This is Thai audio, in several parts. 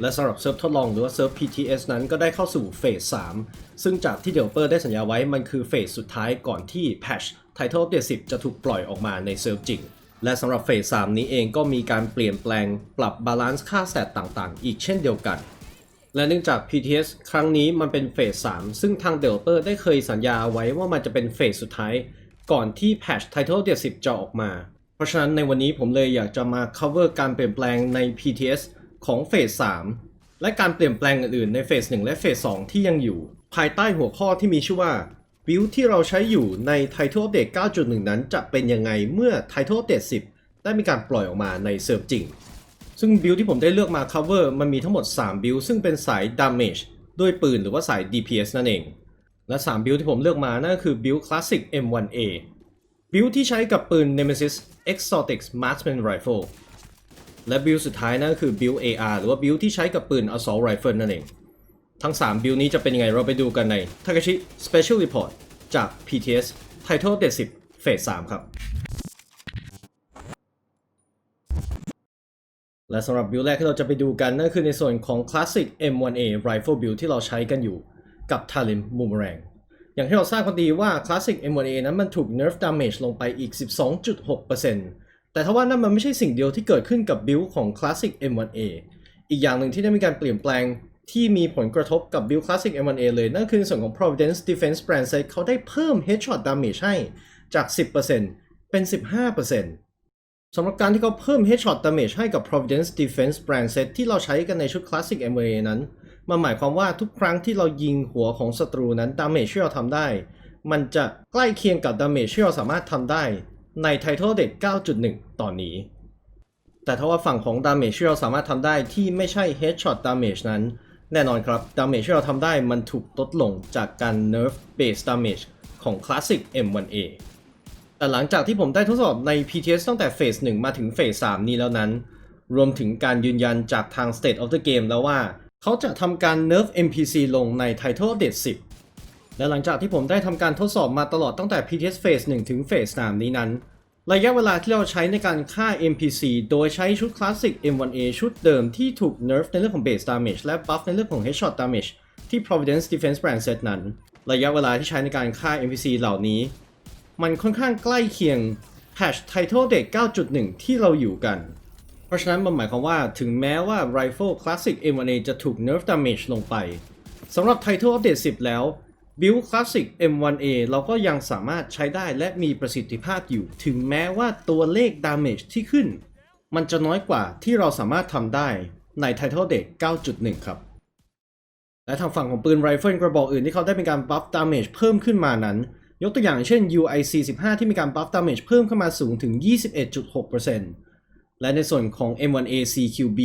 และสำหรับเซิร์ฟทดลองหรือว่าเซิร์ฟ PTS นั้นก็ได้เข้าสู่เฟส 3 ซึ่งจากที่ Developer ได้สัญญาไว้มันคือเฟสสุดท้ายก่อนที่ Patch Title Update 10 จะถูกปล่อยออกมาในเซิร์ฟจริง และสำหรับเฟส 3 นี้เองก็มีการเปลี่ยนแปลงปรับบาลานซ์ค่าสแตต่างๆ อีกเช่นเดียวกัน และเนื่องจาก PTS ครั้งนี้มันเป็นเฟส 3 ซึ่งทาง Developer ได้เคยสัญญาไว้ว่ามันจะเป็นเฟสสุดท้ายก่อนที่ Patch Title 10 จะออกมา เพราะฉะนั้นในวันนี้ผมเลยอยากจะมา cover การเปลี่ยนแปลงใน PTS ของเฟส3และการเปลี่ยนแปลงอื่นๆในเฟส1และเฟส2ที่ยังอยู่ ภายใต้หัวข้อที่มีชื่อว่าบิลที่เราใช้อยู่ใน Title Update 9.1 นั้นจะเป็นยังไงเมื่อ Title Update 10 ได้มีการปล่อยออกมาในเซิร์ฟจริง ซึ่งบิลที่ผมได้เลือกมา cover มันมีทั้งหมด 3 บิลซึ่งเป็นสาย damage ด้วยปืนหรือว่าสาย DPS นั่นเอง และ 3 บิลที่ผมเลือกมานั่นคือบิล Classic M1A บิลที่ใช้กับปืน Nemesis Exotic Marksman Rifle และบิลสุดท้ายนั่นก็คือบิล AR หรือว่าบิลที่ใช้กับปืน Assault Rifle นั่นเอง ทั้ง 3 บิลนี้จะเป็นยังไงเราไปดูกันใน Takashi Special Report จาก PTS Title 70 Phase 3 ครับ และสำหรับบิลแรกที่เราจะไปดูกันนั่นคือในส่วนของ Classic M1A Rifle Build ที่เราใช้กันอยู่กับ Talim Boomerang อย่างที่เราทราบกันดีว่า Classic M1A นั้นมันถูก nerf damage ลงไปอีก 12.6% แต่ทว่านั่นมันไม่ใช่สิ่งเดียวที่เกิดขึ้นกับบิลของ Classic M1A อีกอย่างหนึ่งที่ได้มีการเปลี่ยนแปลงที่มีผลกระทบกับบิล Classic M1A เลย นั่นคือส่วนของ Providence Defense Brand Set เขาได้เพิ่ม headshot damage ให้จาก 10%เป็น 15%สำหรับการที่เขาเพิ่ม headshot damage ให้กับ Providence Defense Brand Set ที่เราใช้กันในชุด Classic M1A นั้นมันหมายความว่าทุกครั้งที่เรายิงหัวของศัตรูนั้น damage ที่เราทำได้ มันจะใกล้เคียงกับ damage ที่เราสามารถทำได้ ใน Title Date 9.1 ตอนนี้ แต่ถ้าว่าฝั่งของ damage ที่เราสามารถทำได้ที่ไม่ใช่ headshot damage นั้น แน่นอนครับ damage ที่เราทำได้มันถูกลดลงจากการ nerf base damage ของ Classic M1A แต่หลังจากที่ผมได้ทดสอบใน PTS ตั้งแต่เฟส1มาถึงเฟส3นี้แล้วนั้น รวมถึงการยืนยันจากทาง State of the Game แล้วว่า เขาจะทำการ nerf NPC ลงใน Title Update 10 และหลังจากที่ผมได้ทำการทดสอบมาตลอดตั้งแต่ PTS เฟส1ถึงเฟส3นี้นั้น ระยะเวลาที่เราใช้ในการฆ่า NPC โดยใช้ชุด Classic M1A ชุดเดิมที่ถูก nerf ในเรื่องของ base damage และ buff ในเรื่องของ headshot damage ที่ Providence Defense Brand Set นั้น ระยะเวลาที่ใช้ในการฆ่า NPC เหล่านี้ มันค่อนข้างใกล้เคียง Patch Title Date 9.1 ที่เราอยู่กัน เพราะฉะนั้นมันหมายความว่าถึงแม้ว่า Rifle Classic M1A จะถูก nerf damage ลงไปสำหรับ Title Update 10 แล้ว Build Classic M1A เราก็ยังสามารถใช้ได้และมีประสิทธิภาพอยู่ ถึงแม้ว่าตัวเลข damage ที่ขึ้น มันจะน้อยกว่าที่เราสามารถทำได้ใน Title Date 9.1 ครับ และทางฝั่งของปืนไรเฟิลกระบอกอื่นที่เขาได้มีการบัฟดาเมจเพิ่มขึ้นมานั้น ยกตัวอย่างเช่น UIC 15 ที่มีการบัฟดาเมจเพิ่มขึ้นมาสูงถึง 21.6%และในส่วนของ M1A CQB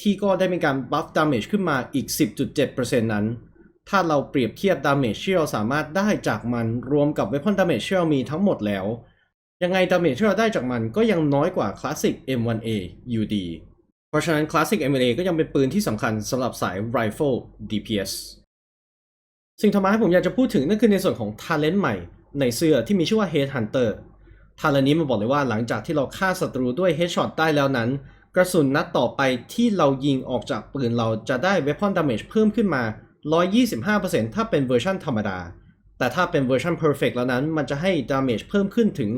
ที่ก็ได้มีการบัฟดาเมจขึ้นมาอีก 10.7%นั้น ถ้าเราเปรียบเทียบดาเมจที่เราสามารถได้จากมันรวมกับเวพอนดาเมจที่เรามีทั้งหมดแล้ว ยังไงดาเมจที่เราได้จากมันก็ยังน้อยกว่า Classic M1A อยู่ดี เพราะฉะนั้น Classic M1A ก็ยังเป็นปืนที่สำคัญสำหรับสาย Rifle DPS สิ่งต่อมาที่ผมอยากจะพูดถึงนั่นคือในส่วนของ Talent ใหม่ ในเสื้อที่มีชื่อว่า Headhunter ทาเลนนี้มันบอกเลยว่าหลังจากที่เราฆ่าศัตรูด้วย Headshot ได้แล้วนั้น กระสุนนัดต่อไปที่เรายิงออกจากปืนเราจะได้ Weapon Damage เพิ่มขึ้นมา 125%ถ้าเป็นเวอร์ชันธรรมดา แต่ถ้าเป็นเวอร์ชัน Perfect แล้วนั้น มันจะให้ Damage เพิ่มขึ้นถึง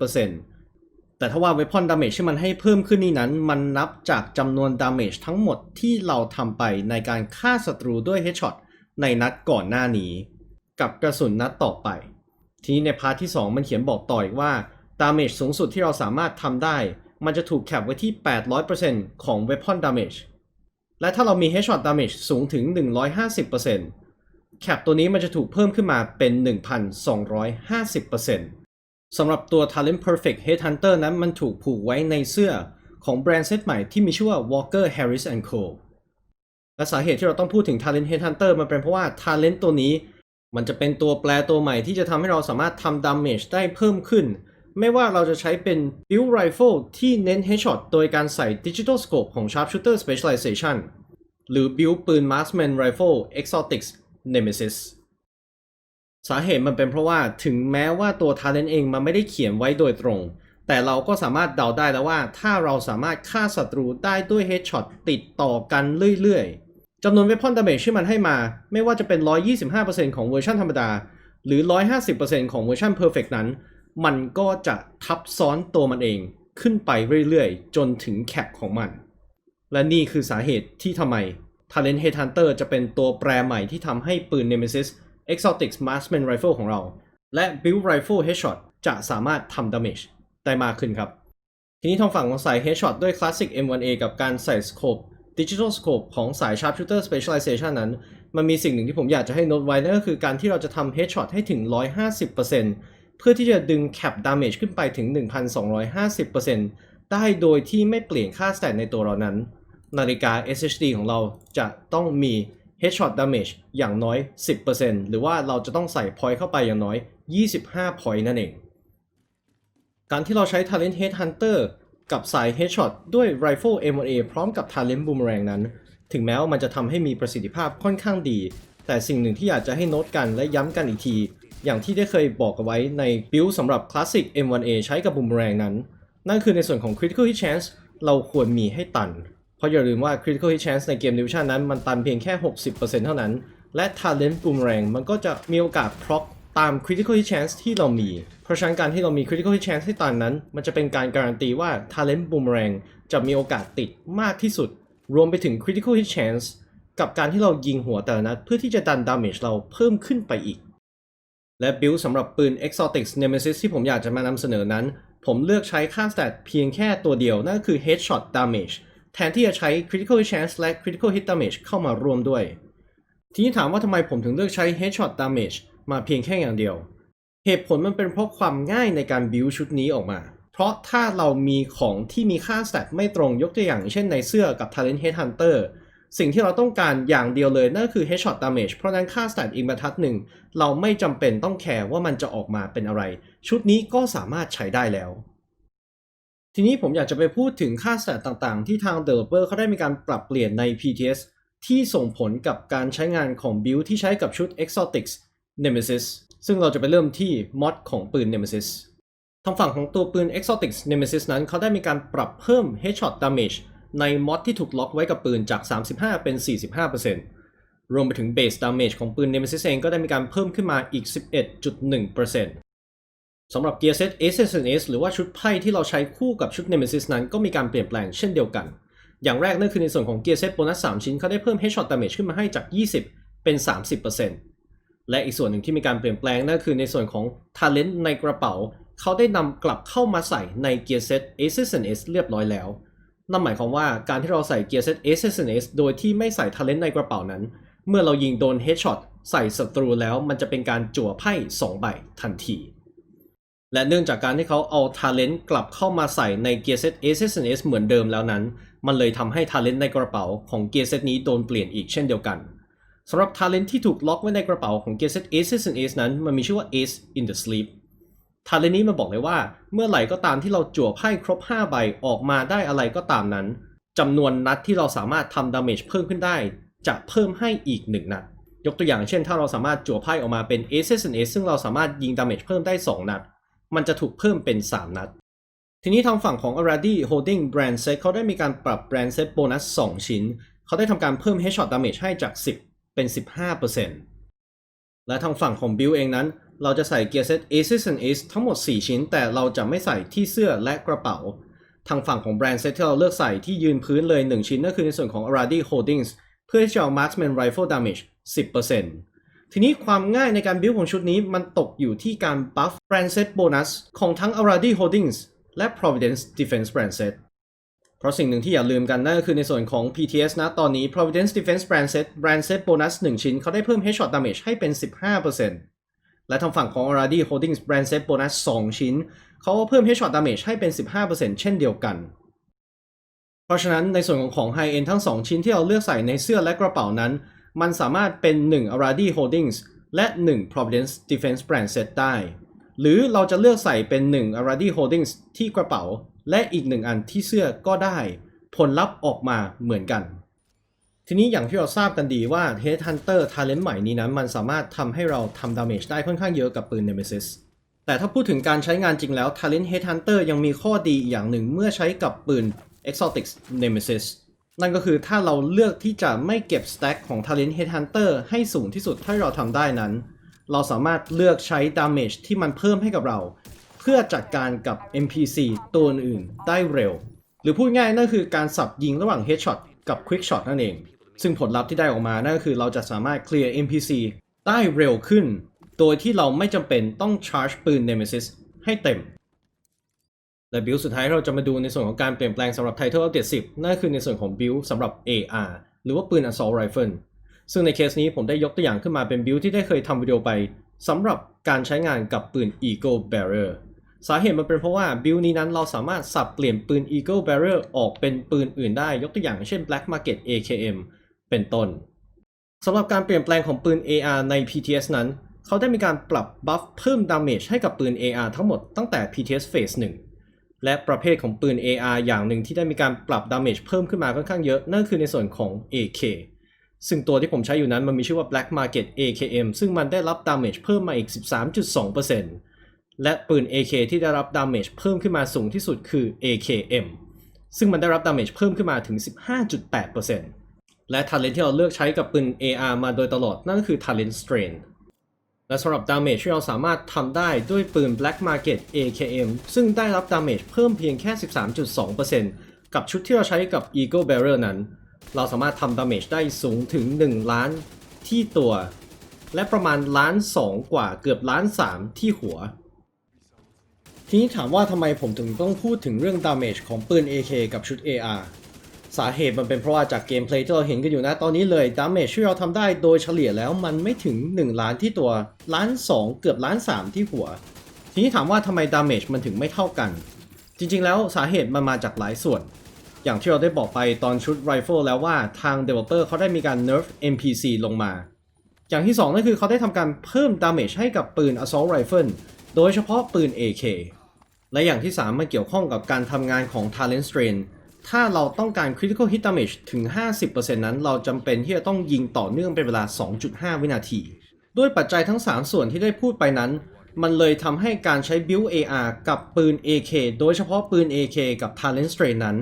150%แต่ถ้าว่า Weapon Damage ที่มันให้เพิ่มขึ้นนี่นั้น มันนับจากจำนวน Damage ทั้งหมดที่เราทำไปในการฆ่าศัตรูด้วย Headshot ในนัดก่อนหน้านี้ กับกระสุนนัดต่อไป ทีนี้ในพาร์ทที่ 2 มันเขียนบอกต่ออีกว่า Damage สูงสุดที่เราสามารถทำได้ มันจะถูกแคปไว้ที่ 800%ของ Weapon Damage และถ้าเรามี Headshot Damage สูงถึง 150%แคปตัวนี้มันจะถูกเพิ่มขึ้นมาเป็น 1,250%สำหรับตัว Talent Perfect Headhunter นั้นมันถูกผูกไว้ในเสื้อของแบรนด์เซตใหม่ที่มีชื่อว่า Walker Harris Co และสาเหตุที่เราต้องพูดถึง Talent Headhunter มันเป็นเพราะว่า Talent ตัวนี้ มันจะเป็นตัวแปรตัวใหม่ที่จะทำให้เราสามารถทำ damage ได้เพิ่มขึ้น ไม่ว่าเราจะใช้เป็น build rifle ที่เน้น headshot โดยการใส่ digital scope ของ sharpshooter specialization หรือ build ปืน marksman rifle exotics nemesis สาเหตุมันเป็นเพราะว่าถึงแม้ว่าตัว Talent เองมันไม่ได้เขียนไว้โดยตรง แต่เราก็สามารถเดาได้แล้วว่า ถ้าเราสามารถฆ่าศัตรูได้ด้วย Headshot ติดต่อกันเรื่อยๆจำนวน Weapon Damage ที่มันให้มา ไม่ว่าจะเป็น 125%ของเวอร์ชันธรรมดา หรือ 150%ของเวอร์ชัน Perfect นั้น มันก็จะทับซ้อนตัวมันเองขึ้นไปเรื่อยๆ จนถึงแคปของมัน และนี่คือสาเหตุที่ทำไม Talent Headhunter จะเป็นตัวแปรใหม่ที่ทำให้ปืน Nemesis Exotic Marksman Rifle ของเรา และ Build Rifle Headshot จะสามารถทำ damage ได้มากขึ้นครับ ทีนี้ทางฝั่งของสาย Headshot ด้วย Classic M1A กับการใส่ Scope Digital Scope ของสาย Sharpshooter Specialization นั้น มันมีสิ่งหนึ่งที่ผมอยากจะให้โน้ตไว้นั่นก็คือการที่เราจะทำ Headshot ให้ถึง 150% เพื่อที่จะดึง Cap Damage ขึ้นไปถึง 1,250%ได้โดยที่ไม่เปลี่ยนค่า stat ในตัวเรานั้น นาฬิกา SHD ของเราจะต้องมี Headshot Damage อย่างน้อย 10%หรือว่าเราจะต้องใส่ point เข้าไปอย่างน้อย 25 point นั่นเอง การที่เราใช้ Talent Headhunter กับสาย Headshot ด้วย Rifle M1A พร้อมกับ Talent Boomerang นั้น ถึงแม้ว่ามันจะทำให้มีประสิทธิภาพค่อนข้างดี แต่สิ่งหนึ่งที่อยากจะให้โน้ตกันและย้ำกันอีกที อย่างที่ได้เคยบอกเอาไว้ใน build สำหรับ Classic M1A ใช้กับ Boomerang นั้น นั่นคือในส่วนของ Critical Hit Chance เราควรมีให้ตัน เพราะอย่าลืมว่า Critical Hit Chance ในเกม Division นั้นมันตันเพียงแค่ 60%เท่านั้น และ Talent Boomerang มันก็จะมีโอกาส proc ตาม Critical Hit Chance ที่เรามี เพราะฉะนั้นการที่เรามี Critical Hit Chance ให้ตันนั้น มันจะเป็นการการันตีว่า Talent Boomerang จะมีโอกาสติดมากที่สุด รวมไปถึง Critical Hit Chance กับการที่เรายิงหัวแต่ละนัดเพื่อที่จะดัน damage เราเพิ่มขึ้นไปอีก และบิลสำหรับปืน Exotic Nemesis ที่ผมอยากจะมานำเสนอนั้น ผมเลือกใช้ค่า stat เพียงแค่ตัวเดียว นั่นก็คือ Headshot Damage แทนที่จะใช้ Critical Chance และ Critical Hit Damage เข้ามารวมด้วย ทีนี้ถามว่าทำไมผมถึงเลือกใช้ Headshot Damage มาเพียงแค่อย่างเดียว เหตุผลมันเป็นเพราะความง่ายในการบิวชุดนี้ออกมา เพราะถ้าเรามีของที่มีค่า stat ไม่ตรงยกตัวอย่างเช่นในเสื้อกับ Talent Headhunter สิ่งที่เราต้องการอย่างเดียวเลยนั่นก็คือ headshot damage เพราะนั้นค่า stat อีกบรรทัดหนึ่ง เราไม่จำเป็นต้องแคร์ว่ามันจะออกมาเป็นอะไร ชุดนี้ก็สามารถใช้ได้แล้ว ทีนี้ผมอยากจะไปพูดถึงค่า stat ต่างๆ ที่ทาง developer เขาได้มีการปรับเปลี่ยนใน PTS ที่ส่งผลกับการใช้งานของ build ที่ใช้กับชุด Exotics Nemesis ซึ่งเราจะไปเริ่มที่ mod ของปืน Nemesis ทางฝั่งของตัวปืน Exotics Nemesis นั้นเขาได้มีการปรับเพิ่ม headshot damage ในมอดที่ถูกล็อกไว้กับปืนจาก 35 เป็น 45%รวมไปถึง base damage ของปืน Nemesis เองก็ได้มีการเพิ่มขึ้นมาอีก 11.1%สำหรับ Gear Set SSNS หรือว่าชุดไพ่ที่เราใช้คู่กับชุด Nemesis นั้นก็มีการเปลี่ยนแปลงเช่นเดียวกัน อย่างแรกนั่นคือในส่วนของ Gear Set โบนัส 3 ชิ้นเขาได้เพิ่ม Headshot Damage ขึ้นมาให้จาก 20 เป็น 30%และอีกส่วนหนึ่งที่มีการเปลี่ยนแปลงนั่นคือในส่วนของ Talent ในกระเป๋า เขาได้นำกลับเข้ามาใส่ใน Gear Set SSNS เรียบร้อยแล้ว นั่นหมายความว่าการที่เราใส่ Gear Set SSNS โดยที่ไม่ใส่ Talent ในกระเป๋านั้น เมื่อเรายิงโดน Headshot ใส่ศัตรูแล้วมันจะเป็นการจั่วไพ่2ใบทันที และเนื่องจากการที่เขาเอา Talent กลับเข้ามาใส่ใน Gear Set SSNS เหมือนเดิมแล้วนั้น มันเลยทำให้ Talent ในกระเป๋าของ Gear Set นี้โดนเปลี่ยนอีกเช่นเดียวกันสำหรับ Talent ที่ถูกล็อกไว้ในกระเป๋าของ Gear Set SSNS นั้น มันมีชื่อว่า Ace in the Sleep ทาเลนี้มาบอกเลยว่า เมื่อไหร่ก็ตามที่เราจั่วไพ่ครบ 5 ใบออกมาได้อะไรก็ตามนั้นจำนวนนัดที่เราสามารถทำดาเมจเพิ่มขึ้นได้ จะเพิ่มให้อีก 1 นัด ยกตัวอย่างเช่น ถ้าเราสามารถจั่วไพ่ออกมาเป็น a c e s ซึ่งเราสามารถยิงดาเมจเพิ่มได้ 2 นัด มันจะถูกเพิ่มเป็น 3 นัด ทีนี้ทางฝั่งของ Aradi Holding Brand Set เขาได้มีการปรับ Brand Set โบนัส 2 ชิ้น เขาได้ทำการเพิ่ม Headshot Damage ให้จาก 10 เป็น 15%และทางฝั่งของ Bill เองนั้น เราจะใส่ Gear Set Aces and Ace ทั้งหมด 4 ชิ้น แต่เราจะไม่ใส่ที่เสื้อและกระเป๋า ทางฝั่งของแบรนด์เซตที่เราเลือกใส่ที่ยืนพื้นเลย 1 ชิ้นนั่นคือในส่วนของ Aradi Holdings เพื่อที่จะเอา Marksman Rifle Damage 10%ทีนี้ความง่ายในการบิวของชุดนี้มันตกอยู่ที่การ buff Brand Set Bonus ของทั้ง Aradi Holdings และ Providence Defense Brand Set เพราะสิ่งหนึ่งที่อย่าลืมกันนั่นก็คือในส่วนของ PTS นะตอนนี้ Providence Defense Brand Set Brand Set Bonus 1ชิ้นเขาได้เพิ่ม Headshot Damage ให้เป็น 15% และทางฝั่งของ Aradi Holdings Brand Set Bonus 2 ชิ้น เขาเพิ่ม Headshot Damage ให้เป็น 15%เช่นเดียวกัน เพราะฉะนั้นในส่วนของของ High End ทั้ง 2 ชิ้นที่เราเลือกใส่ในเสื้อและกระเป๋านั้น มันสามารถเป็น 1 Aradi Holdings และ 1 Providence Defense Brand Set ได้ หรือเราจะเลือกใส่เป็น 1 Aradi Holdings ที่กระเป๋า และอีก 1 อันที่เสื้อก็ได้ ผลลัพธ์ออกมาเหมือนกัน ทีนี้อย่างที่เราทราบกันดีว่า Headhunter Talent ใหม่นี้นั้น มันสามารถทำให้เราทำ damage ได้ค่อนข้างเยอะกับปืน Nemesis แต่ถ้าพูดถึงการใช้งานจริงแล้ว Talent Headhunter ยังมีข้อดีอย่างหนึ่งเมื่อใช้กับปืน Exotic Nemesis นั่นก็คือถ้าเราเลือกที่จะไม่เก็บ stack ของ Talent Headhunter ให้สูงที่สุดเท่าที่เราทำได้นั้น เราสามารถเลือกใช้ damage ที่มันเพิ่มให้กับเรา เพื่อจัดการกับ NPC ตัวอื่นได้เร็ว หรือพูดง่ายนั่นคือการสับยิงระหว่าง Headshot กับ Quick Shot นั่นเอง ซึ่งผลลัพธ์ที่ได้ออกมานั่นก็คือเราจะสามารถเคลียร์ NPC ได้เร็วขึ้น โดยที่เราไม่จำเป็นต้อง charge ปืน Nemesis ให้เต็ม และบิลสุดท้ายเราจะมาดูในส่วนของการเปลี่ยนแปลงสำหรับ Title Update 10 นั่นคือในส่วนของบิลสำหรับ AR หรือว่าปืน Assault Rifle ซึ่งในเคสนี้ผมได้ยกตัวอย่างขึ้นมาเป็นบิลที่ได้เคยทำวิดีโอไปสำหรับการใช้งานกับปืน Eagle Barrier สาเหตุมันเป็นเพราะว่าบิลนี้นั้นเราสามารถสับเปลี่ยนปืน Eagle Barrier ออกเป็นปืนอื่นได้ยกตัวอย่างเช่น Black Market AKM เป็นต้นสำหรับการเปลี่ยนแปลงของปืน AR ใน PTS นั้น เขาได้มีการปรับบัฟเพิ่มดาเมจให้กับปืน AR ทั้งหมดตั้งแต่ PTS Phase 1 และประเภทของปืน AR อย่างหนึ่งที่ได้มีการปรับดาเมจเพิ่มขึ้นมาค่อนข้างเยอะ นั่นคือในส่วนของ AK ซึ่งตัวที่ผมใช้อยู่นั้นมันมีชื่อว่า Black Market AKM ซึ่งมันได้รับดาเมจเพิ่มมาอีก 13.2%และปืน AK ที่ได้รับดาเมจเพิ่มขึ้นมาสูงที่สุดคือ AKM ซึ่งมันได้รับดาเมจเพิ่มขึ้นมาถึง 15.8% และ Talent ที่เราเลือกใช้กับปืน AR มาโดยตลอดนั่นก็คือ Talent Strain และสำหรับดาเมจที่เราสามารถทำได้ด้วยปืน Black Market AKM ซึ่งได้รับดาเมจเพิ่มเพียงแค่ 13.2%กับชุดที่เราใช้กับ Eagle Barrier นั้น เราสามารถทำดาเมจได้สูงถึง 1 ล้านที่ตัว และประมาณล้าน 2 กว่าเกือบล้าน 3 ที่หัวทีนี้ถามว่าทำไมผมถึงต้องพูดถึงเรื่องดาเมจของปืน AK กับชุด AR สาเหตุมันเป็นเพราะว่าจากเกมเพลย์ที่เราเห็นกันอยู่นะตอนนี้เลยดาเมจที่เราทำได้โดยเฉลี่ยแล้วมันไม่ถึง 1 ล้านที่ตัวล้าน2 เกือบล้าน 3 ที่หัว ทีนี้ถามว่าทำไมดาเมจมันถึงไม่เท่ากัน จริงๆแล้วสาเหตุมันมาจากหลายส่วน อย่างที่เราได้บอกไปตอนชุด Rifle แล้วว่าทาง Developer เขาได้มีการ nerf NPC ลงมา อย่างที่2นั่นคือเขาได้ทำการเพิ่มดาเมจให้กับปืน Assault Rifle โดยเฉพาะปืน AK และอย่างที่ 3 มันเกี่ยวข้องกับการทำงานของ Talent Strain ถ้าเราต้องการ Critical Hit Damage ถึง 50%นั้นเราจำเป็นที่จะต้องยิงต่อเนื่องเป็นเวลา 2.5 วินาที ด้วยปัจจัยทั้ง 3 ส่วนที่ได้พูดไปนั้น มันเลยทำให้การใช้ Build AR กับปืน AK โดยเฉพาะปืน AK กับ Talent Strain นั้น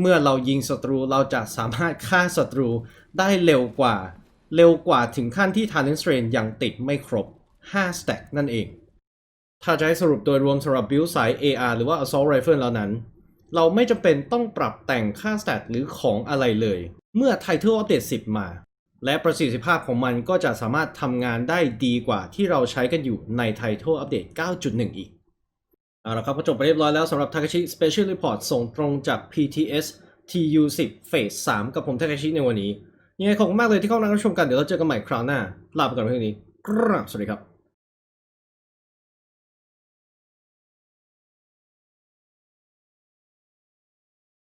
เมื่อเรายิงศัตรูเราจะสามารถฆ่าศัตรูได้เร็วกว่า เร็วกว่าถึงขั้นที่ Talent Strain ยังติดไม่ครบ 5 stack นั่นเอง ถ้าจะให้สรุปโดยรวมสำหรับ build สาย AR หรือว่า Assault Rifle แล้วนั้น เราไม่จำเป็นต้องปรับแต่งค่า stat หรือของอะไรเลย เมื่อ Title Update 10 มา และประสิทธิภาพของมันก็จะสามารถทำงานได้ดีกว่าที่เราใช้กันอยู่ใน Title Update 9.1 อีก เอาละครับก็จบไปเรียบร้อยแล้วสำหรับ Takashi Special Report ส่งตรงจาก PTS TU10 Phase 3 กับผม Takashi ในวันนี้ยังไงขอบคุณมากเลยที่เข้ามารับชมกัน เดี๋ยวเราเจอกันใหม่คราวหน้า ลาไปก่อนเพียงนี้ กราบสวัสดีครับ